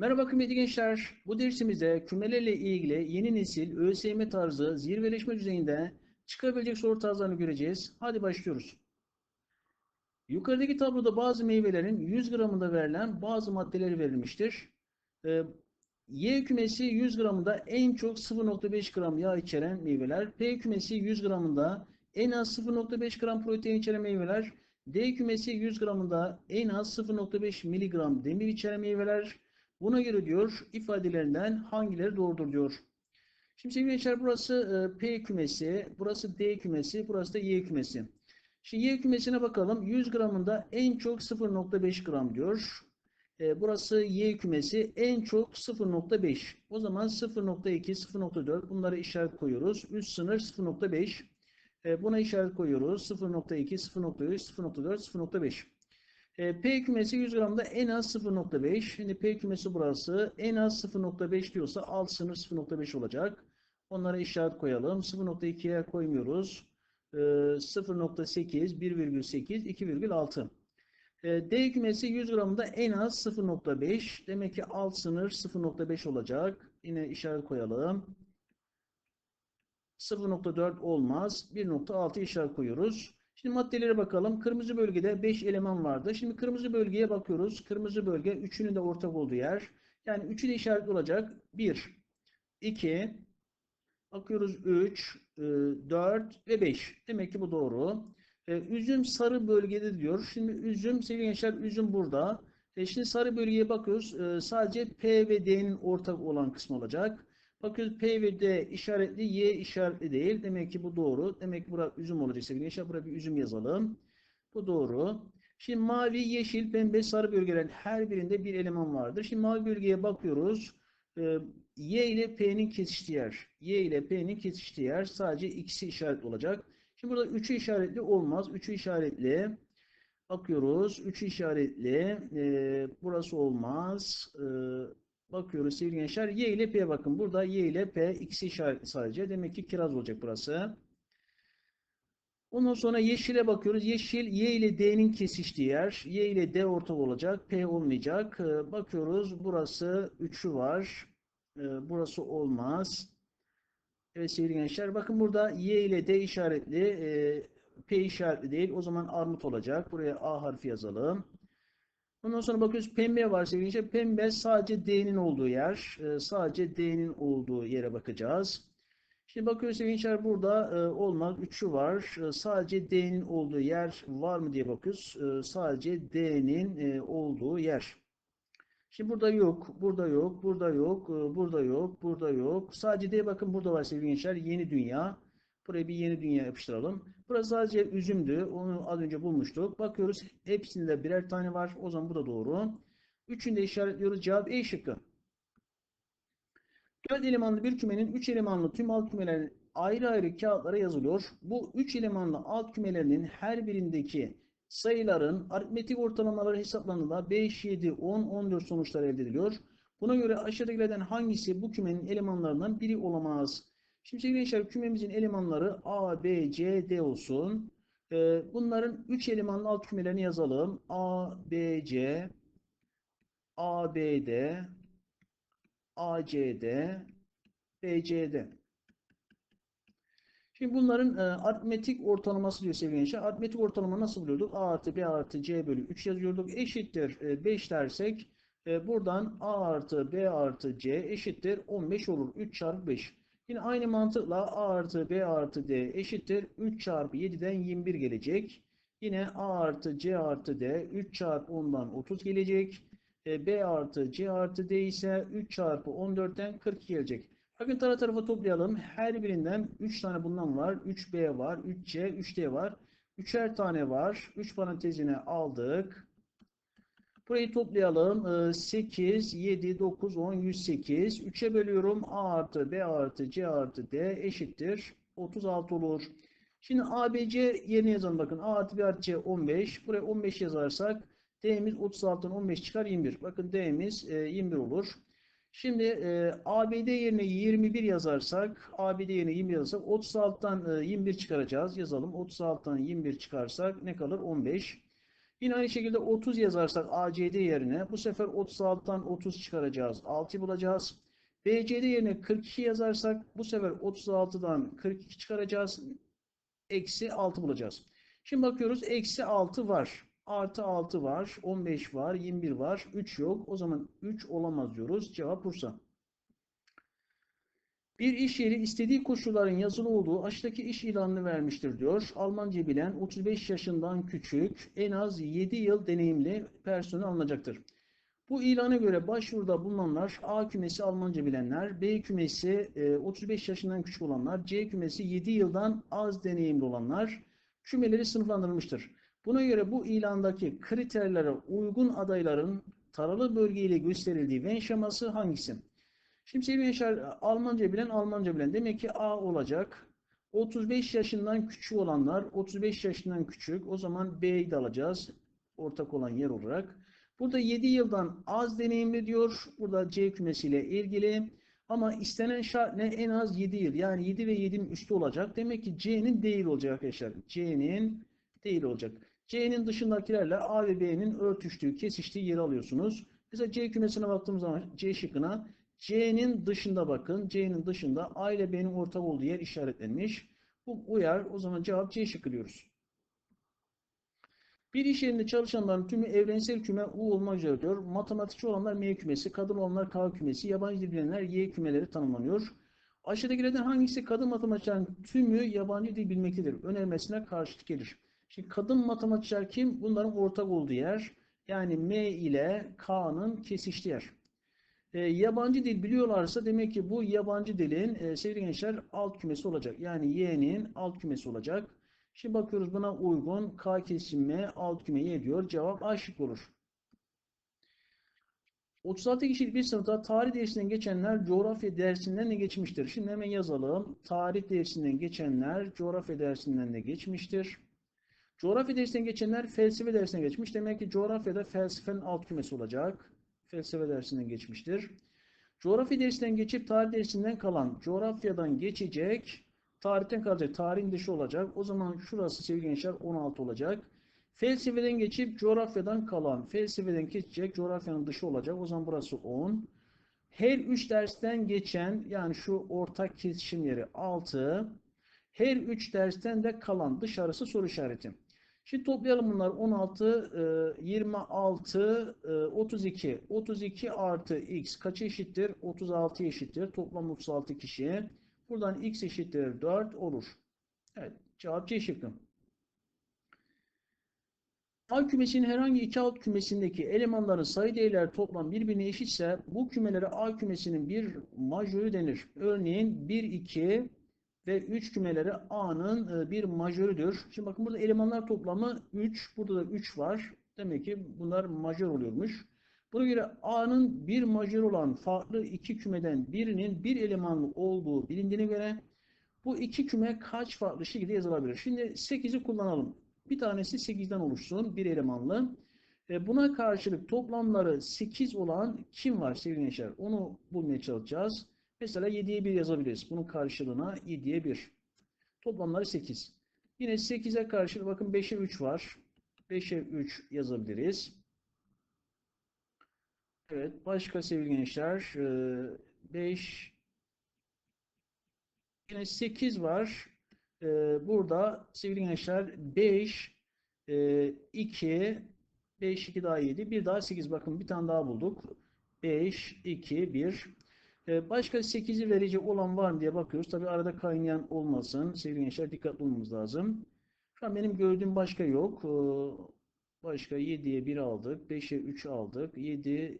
Merhaba kıymetli gençler. Bu dersimizde kümelerle ilgili yeni nesil ÖSYM tarzı zirveleşme düzeyinde çıkabilecek soru tarzlarını göreceğiz. Hadi başlıyoruz. Yukarıdaki tabloda bazı meyvelerin 100 gramında verilen bazı maddeleri verilmiştir. Ee, Y kümesi 100 gramında en çok 0.5 gram yağ içeren meyveler. P kümesi 100 gramında en az 0.5 gram protein içeren meyveler. D kümesi 100 gramında en az 0.5 miligram demir içeren meyveler. Buna göre diyor ifadelerinden hangileri doğrudur diyor. Şimdi sevgili gençler burası e, P kümesi, burası D kümesi, burası da Y kümesi. Şimdi Y kümesine bakalım. 100 gramında en çok 0.5 gram diyor. E, burası Y kümesi en çok 0.5. O zaman 0.2, 0.4 bunları işaret koyuyoruz. Üst sınır 0.5. E, buna işaret koyuyoruz. 0.2, 0.3, 0.4, 0.5. E, P kümesi 100 gramda en az 0.5. Şimdi P kümesi burası. En az 0.5 diyorsa alt sınır 0.5 olacak. Onlara işaret koyalım. 0.2'ye koymuyoruz. E, 0.8, 1,8, 2,6. E, D kümesi 100 gramda en az 0.5. Demek ki alt sınır 0.5 olacak. Yine işaret koyalım. 0.4 olmaz. 1.6 işaret koyuyoruz. Şimdi maddelere bakalım. Kırmızı bölgede 5 eleman vardı. Şimdi kırmızı bölgeye bakıyoruz. Kırmızı bölge 3'ünün de ortak olduğu yer. Yani 3'ü de işaretli olacak. 1, 2, bakıyoruz 3, 4 ve 5. Demek ki bu doğru. Üzüm sarı bölgede diyor. Şimdi üzüm sevgili gençler üzüm burada. Şimdi sarı bölgeye bakıyoruz. Sadece P ve D'nin ortak olan kısmı olacak. Bakıyoruz P ve D işaretli, Y işaretli değil. Demek ki bu doğru. Demek ki burada üzüm olacak sevgili gençler. Buraya bir üzüm yazalım. Bu doğru. Şimdi mavi, yeşil, pembe, sarı bölgelerin her birinde bir eleman vardır. Şimdi mavi bölgeye bakıyoruz. Ee, y ile P'nin kesiştiği yer. Y ile P'nin kesiştiği yer sadece ikisi işaretli olacak. Şimdi burada 3'ü işaretli olmaz. 3'ü işaretli. Bakıyoruz. 3'ü işaretli. Ee, burası olmaz. Ee, Bakıyoruz sevgili gençler. Y ile P bakın. Burada Y ile P ikisi işaretli sadece. Demek ki kiraz olacak burası. Ondan sonra yeşile bakıyoruz. Yeşil Y ile D'nin kesiştiği yer. Y ile D ortak olacak. P olmayacak. Bakıyoruz. Burası 3'ü var. Burası olmaz. Evet sevgili gençler. Bakın burada Y ile D işaretli. P işaretli değil. O zaman armut olacak. Buraya A harfi yazalım. Ondan sonra bakıyoruz pembe var sevgili. Pembe sadece D'nin olduğu yer. Sadece D'nin olduğu yere bakacağız. Şimdi bakıyoruz sevgili burada olmaz. Üçü var. Sadece D'nin olduğu yer var mı diye bakıyoruz. Sadece D'nin olduğu yer. Şimdi burada yok. Burada yok. Burada yok. Burada yok. Burada yok. Sadece D bakın burada var sevgili gençler. Yeni dünya. Buraya bir yeni dünya yapıştıralım. Burası sadece üzümdü. Onu az önce bulmuştuk. Bakıyoruz hepsinde birer tane var. O zaman bu da doğru. Üçünü de işaretliyoruz. Cevap E şıkkı. Dört elemanlı bir kümenin üç elemanlı tüm alt kümelerin ayrı ayrı kağıtlara yazılıyor. Bu üç elemanlı alt kümelerinin her birindeki sayıların aritmetik ortalamaları hesaplanıldığında 5, 7, 10, 14 sonuçlar elde ediliyor. Buna göre aşağıdakilerden hangisi bu kümenin elemanlarından biri olamaz? Şimdi sevgili gençler kümemizin elemanları A, B, C, D olsun. Ee, bunların 3 elemanlı alt kümelerini yazalım. A, B, C, A, B, D, A, C, D, B, C, D. Şimdi bunların e, aritmetik ortalaması diyor sevgili gençler. Aritmetik ortalama nasıl buluyorduk? A artı B artı C bölü 3 yazıyorduk. Eşittir e, 5 dersek e, buradan A artı B artı C eşittir 15 olur. 3 çarpı 5. Yine aynı mantıkla A artı B artı D eşittir. 3 çarpı 7'den 21 gelecek. Yine A artı C artı D 3 çarpı 10'dan 30 gelecek. E, B artı C artı D ise 3 çarpı 14'ten 40 gelecek. Bakın tara tarafa toplayalım. Her birinden 3 tane bundan var. 3B var, 3C, 3D var. 3'er tane var. 3 parantezine aldık. Burayı toplayalım. 8, 7, 9, 10, 108. 3'e bölüyorum. A artı B artı C artı D eşittir. 36 olur. Şimdi A, B, C yerine yazalım. Bakın A artı B artı C 15. Buraya 15 yazarsak D'miz 36'dan 15 çıkar 21. Bakın D'miz 21 olur. Şimdi e, ABD yerine 21 yazarsak, ABD yerine 20 yazarsak 36'dan e, 21 çıkaracağız. Yazalım. 36'dan 21 çıkarsak ne kalır? 15. Yine aynı şekilde 30 yazarsak ACD yerine bu sefer 36'dan 30 çıkaracağız. 6 bulacağız. BCD yerine 42 yazarsak bu sefer 36'dan 42 çıkaracağız. Eksi 6 bulacağız. Şimdi bakıyoruz. Eksi 6 var. Artı 6 var. 15 var. 21 var. 3 yok. O zaman 3 olamaz diyoruz. Cevap Bursa. Bir iş yeri istediği koşulların yazılı olduğu aşağıdaki iş ilanını vermiştir diyor. Almanca bilen 35 yaşından küçük en az 7 yıl deneyimli personel alınacaktır. Bu ilana göre başvuruda bulunanlar A kümesi Almanca bilenler, B kümesi e, 35 yaşından küçük olanlar, C kümesi 7 yıldan az deneyimli olanlar kümeleri sınıflandırılmıştır. Buna göre bu ilandaki kriterlere uygun adayların taralı bölgeyle gösterildiği Venn şeması hangisi? Şimdi sevgili gençler Almanca bilen Almanca bilen demek ki A olacak. 35 yaşından küçük olanlar 35 yaşından küçük. O zaman B'yi de alacağız. Ortak olan yer olarak. Burada 7 yıldan az deneyimli diyor. Burada C kümesiyle ilgili. Ama istenen şart ne? En az 7 yıl. Yani 7 ve 7'nin üstü olacak. Demek ki C'nin değil olacak arkadaşlar. C'nin değil olacak. C'nin dışındakilerle A ve B'nin örtüştüğü, kesiştiği yeri alıyorsunuz. Mesela C kümesine baktığımız zaman C şıkkına C'nin dışında bakın. C'nin dışında A ile B'nin ortak olduğu yer işaretlenmiş. Bu uyar. O zaman cevap C şıkkı. Bir iş yerinde çalışanların tümü evrensel küme U olmak üzere diyor. Matematikçi olanlar M kümesi, kadın olanlar K kümesi, yabancı dil bilenler Y kümeleri tanımlanıyor. Aşağıdakilerden hangisi kadın matematikçilerin tümü yabancı dil bilmektedir? Önermesine karşılık gelir. Şimdi kadın matematikçiler kim? Bunların ortak olduğu yer. Yani M ile K'nın kesiştiği yer. E, yabancı dil biliyorlarsa demek ki bu yabancı dilin e, sevgili gençler alt kümesi olacak. Yani Y'nin alt kümesi olacak. Şimdi bakıyoruz buna uygun K kesimi alt küme Y diyor. Cevap A olur. 36 kişilik bir sınıfta tarih dersinden geçenler coğrafya dersinden ne geçmiştir? Şimdi hemen yazalım. Tarih dersinden geçenler coğrafya dersinden de geçmiştir. Coğrafya dersinden geçenler felsefe dersine geçmiş. Demek ki coğrafyada felsefenin alt kümesi olacak. Felsefe dersinden geçmiştir. Coğrafya dersinden geçip tarih dersinden kalan coğrafyadan geçecek tarihten kalacak. Tarihin dışı olacak. O zaman şurası sevgili gençler 16 olacak. Felsefeden geçip coğrafyadan kalan felsefeden geçecek coğrafyanın dışı olacak. O zaman burası 10. Her 3 dersten geçen yani şu ortak kesişim yeri 6. Her 3 dersten de kalan dışarısı soru işareti. Şimdi toplayalım bunlar. 16, 26, 32. 32 artı x kaç eşittir? 36 eşittir. Toplam 36 kişi. Buradan x eşittir 4 olur. Evet. Cevap C şıkkı. A kümesinin herhangi iki alt kümesindeki elemanların sayı değerleri toplam birbirine eşitse bu kümelere A kümesinin bir majörü denir. Örneğin 1, 2 ve 3 kümeleri A'nın e, bir majörüdür. Şimdi bakın burada elemanlar toplamı 3. Burada da 3 var. Demek ki bunlar majör oluyormuş. Buna göre A'nın bir majör olan farklı iki kümeden birinin bir elemanlı olduğu bilindiğine göre bu iki küme kaç farklı şekilde yazılabilir? Şimdi 8'i kullanalım. Bir tanesi 8'den oluşsun. Bir elemanlı. E, buna karşılık toplamları 8 olan kim var sevgili gençler? Onu bulmaya çalışacağız. Mesela 7'ye 1 yazabiliriz. Bunun karşılığına 7'ye 1. Toplamları 8. Yine 8'e karşılık bakın 5'e 3 var. 5'e 3 yazabiliriz. Evet. Başka sevgili gençler. 5 yine 8 var. Burada sevgili gençler 5 2 5 2 daha 7 bir daha 8 bakın bir tane daha bulduk. 5 2 1 Başka 8'i verecek olan var mı diye bakıyoruz. Tabi arada kaynayan olmasın. Sevgili gençler dikkatli olmamız lazım. Şu an benim gördüğüm başka yok. Başka 7'ye 1 aldık. 5'e 3 aldık. 7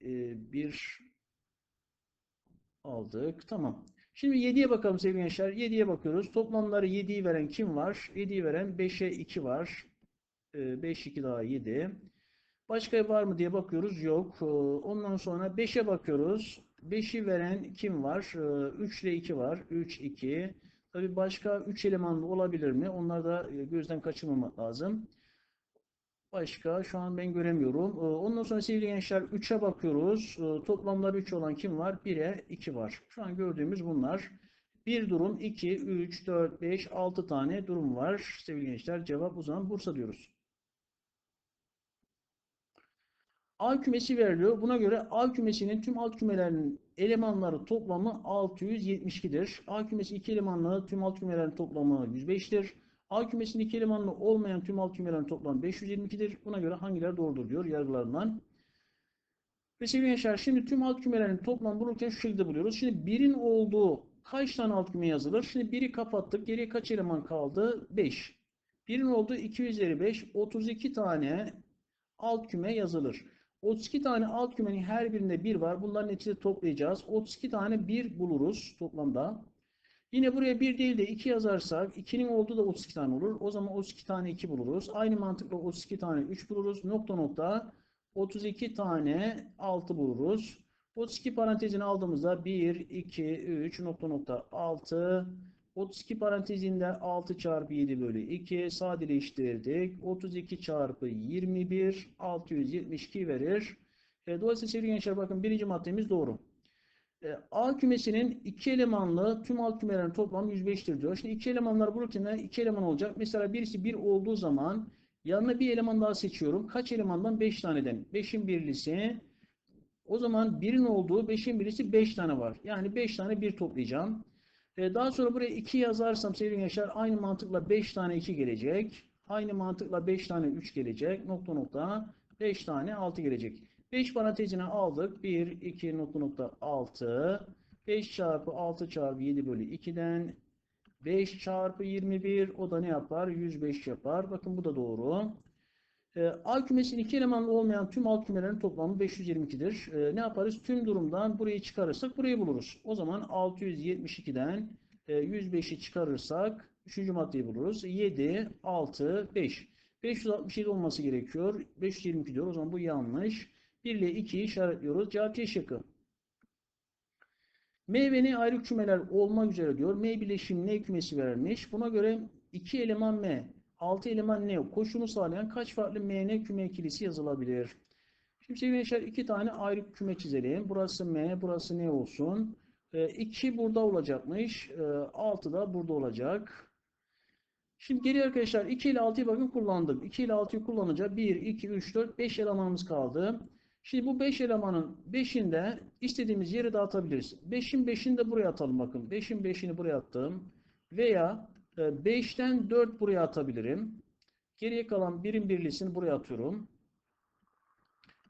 1 aldık. Tamam. Şimdi 7'ye bakalım sevgili gençler. 7'ye bakıyoruz. Toplamları 7'yi veren kim var? 7'yi veren 5'e 2 var. 5 2 daha 7. Başka var mı diye bakıyoruz. Yok. Ondan sonra 5'e bakıyoruz. 5'i veren kim var? 3 ile 2 var. 3 2. Tabii başka 3 elemanlı olabilir mi? Onları da gözden kaçırmamak lazım. Başka şu an ben göremiyorum. Ondan sonra sevgili gençler 3'e bakıyoruz. Toplamları 3 olan kim var? 1'e 2 var. Şu an gördüğümüz bunlar. Bir durum 2, 3, 4, 5, 6 tane durum var. Sevgili gençler cevap o zaman Bursa diyoruz. A kümesi veriliyor. Buna göre A kümesinin tüm alt kümelerinin elemanları toplamı 672'dir. A kümesi iki elemanlı tüm alt kümelerin toplamı 105'tir. A kümesinin iki elemanlı olmayan tüm alt kümelerin toplamı 522'dir. Buna göre hangileri doğrudur diyor yargılarından. Ve sevgili gençler şimdi tüm alt kümelerin toplam bulurken şu şekilde buluyoruz. Şimdi birin olduğu kaç tane alt küme yazılır? Şimdi biri kapattık. Geriye kaç eleman kaldı? 5. Birin olduğu 2 üzeri 5. 32 tane alt küme yazılır. 32 tane alt kümenin her birinde 1 var. Bunların hepsini toplayacağız. 32 tane 1 buluruz toplamda. Yine buraya 1 değil de 2 yazarsak 2'nin olduğu da 32 tane olur. O zaman 32 tane 2 buluruz. Aynı mantıkla 32 tane 3 buluruz. Nokta nokta 32 tane 6 buluruz. 32 parantezini aldığımızda 1, 2, 3 nokta nokta 6 32 parantezinde 6 çarpı 7 bölü 2 sadeleştirdik. 32 çarpı 21 672 verir. E, dolayısıyla sevgili gençler bakın birinci maddemiz doğru. E, A kümesinin iki elemanlı tüm alt kümelerin toplamı 105'tir diyor. Şimdi iki elemanlar bulurken de iki eleman olacak. Mesela birisi 1 olduğu zaman yanına bir eleman daha seçiyorum. Kaç elemandan? 5 taneden. 5'in birlisi o zaman 1'in olduğu 5'in birisi 5 tane var. Yani 5 tane 1 toplayacağım. Ee, daha sonra buraya 2 yazarsam sevgili gençler aynı mantıkla 5 tane 2 gelecek. Aynı mantıkla 5 tane 3 gelecek. Nokta nokta 5 tane 6 gelecek. 5 parantezine aldık. 1, 2 nokta nokta 6. 5 çarpı 6 çarpı 7 bölü 2'den 5 çarpı 21 o da ne yapar? 105 yapar. Bakın bu da doğru. E, A kümesinin iki elemanlı olmayan tüm alt kümelerin toplamı 522'dir. E, ne yaparız? Tüm durumdan burayı çıkarırsak burayı buluruz. O zaman 672'den e, 105'i çıkarırsak 3. maddeyi buluruz. 7, 6, 5. 567 olması gerekiyor. 522 diyor. O zaman bu yanlış. 1 ile 2'yi işaretliyoruz. Cevap C şıkkı. M ve N ayrı kümeler olmak üzere diyor. M bileşim N kümesi verilmiş. Buna göre 2 eleman M 6 eleman ne? Koşunu sağlayan kaç farklı MN küme ikilisi yazılabilir? Şimdi sevgili gençler iki tane ayrı küme çizelim. Burası M, burası ne olsun? 2 e, burada olacakmış. 6 e, da burada olacak. Şimdi geri arkadaşlar 2 ile 6'yı bakın kullandık. 2 ile 6'yı kullanınca 1, 2, 3, 4, 5 elemanımız kaldı. Şimdi bu 5 elemanın 5'inde istediğimiz yere dağıtabiliriz. 5'in 5'ini de buraya atalım bakın. 5'in 5'ini buraya attım. Veya 5'ten ee, 4 buraya atabilirim. Geriye kalan birim birlisini buraya atıyorum.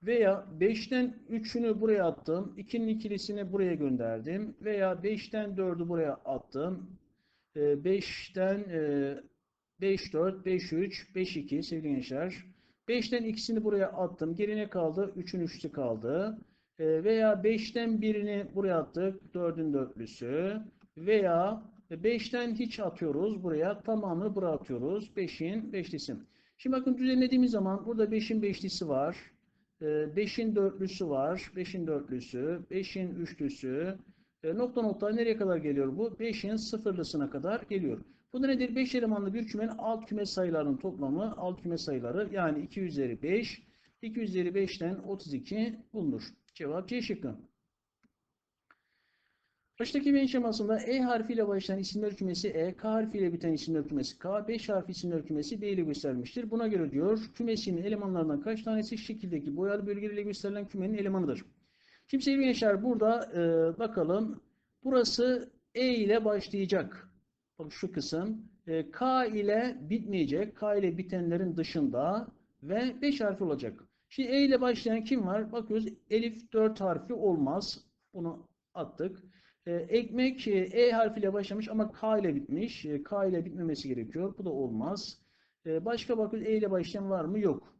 Veya 5'ten 3'ünü buraya attım. 2'nin ikilisini buraya gönderdim. Veya 5'ten 4'ü buraya attım. 5'ten 5, 4, 5, 3, 5, 2 sevgili gençler. 5'ten ikisini buraya attım. Gerine kaldı. 3'ün üçlü kaldı. Ee, veya 5'ten birini buraya attık. 4'ün dörtlüsü. Veya 5'ten hiç atıyoruz buraya. Tamamını buraya atıyoruz. 5'in beşlisi. Şimdi bakın düzenlediğimiz zaman burada 5'in beşlisi var. 5'in ee, dörtlüsü var. 5'in dörtlüsü. 5'in üçlüsü. E, nokta nokta nereye kadar geliyor bu? 5'in sıfırlısına kadar geliyor. Bu da nedir? 5 elemanlı bir kümenin alt küme sayılarının toplamı. Alt küme sayıları yani 2 üzeri 5. 2 üzeri 5'ten 32 bulunur. Cevap C şıkkı. Baştaki bir şemasında E harfiyle başlayan isimler kümesi E, K harfiyle biten isimler kümesi K, 5 harfi isimler kümesi B ile göstermiştir. Buna göre diyor kümesinin elemanlarından kaç tanesi şekildeki boyalı bölgeleriyle gösterilen kümenin elemanıdır. Şimdi sevgili gençler burada e, bakalım. Burası E ile başlayacak. Bak şu kısım. E, K ile bitmeyecek. K ile bitenlerin dışında ve 5 harfi olacak. Şimdi E ile başlayan kim var? Bakıyoruz Elif 4 harfi olmaz. Bunu attık. E, ekmek e, harfiyle başlamış ama K ile bitmiş. E, K ile bitmemesi gerekiyor. Bu da olmaz. E, başka bakıyoruz E ile başlayan var mı? Yok.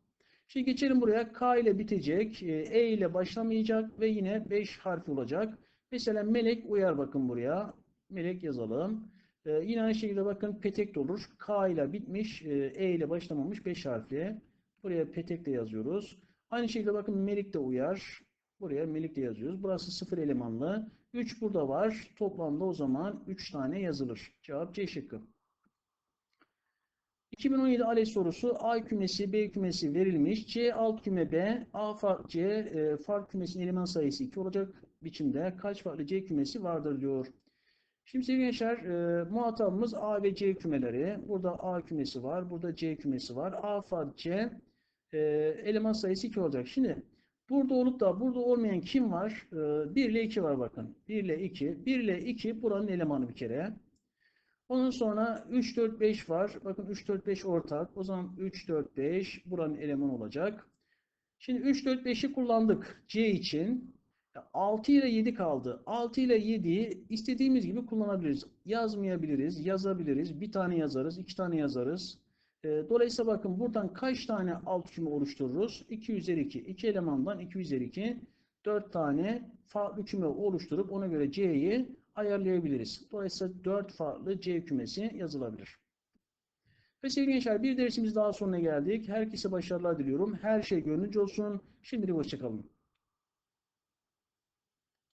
Şimdi geçelim buraya. K ile bitecek. E, e ile başlamayacak ve yine 5 harfi olacak. Mesela melek uyar bakın buraya. Melek yazalım. Yine aynı şekilde bakın petek de olur. K ile bitmiş. E ile başlamamış 5 harfli. Buraya petek de yazıyoruz. Aynı şekilde bakın melik de uyar. Buraya melik de yazıyoruz. Burası sıfır elemanlı. 3 burada var. Toplamda o zaman 3 tane yazılır. Cevap C şıkkı. 2017 ALES sorusu A kümesi B kümesi verilmiş. C alt küme B, A fark C e, fark kümesinin eleman sayısı 2 olacak biçimde kaç farklı C kümesi vardır diyor. Şimdi sevgili gençler e, muhatabımız A ve C kümeleri. Burada A kümesi var. Burada C kümesi var. A fark C e, eleman sayısı 2 olacak. Şimdi Burada olup da burada olmayan kim var? Ee, 1 ile 2 var bakın. 1 ile 2. 1 ile 2 buranın elemanı bir kere. Ondan sonra 3, 4, 5 var. Bakın 3, 4, 5 ortak. O zaman 3, 4, 5 buranın elemanı olacak. Şimdi 3, 4, 5'i kullandık C için. 6 ile 7 kaldı. 6 ile 7'yi istediğimiz gibi kullanabiliriz. Yazmayabiliriz, yazabiliriz. Bir tane yazarız, iki tane yazarız. E, Dolayısıyla bakın buradan kaç tane alt küme oluştururuz? 2 üzeri 2. 2 elemandan 2 üzeri 2. 4 tane farklı küme oluşturup ona göre C'yi ayarlayabiliriz. Dolayısıyla 4 farklı C kümesi yazılabilir. Ve sevgili gençler bir dersimiz daha sonuna geldik. Herkese başarılar diliyorum. Her şey gönlünce olsun. Şimdilik hoşçakalın.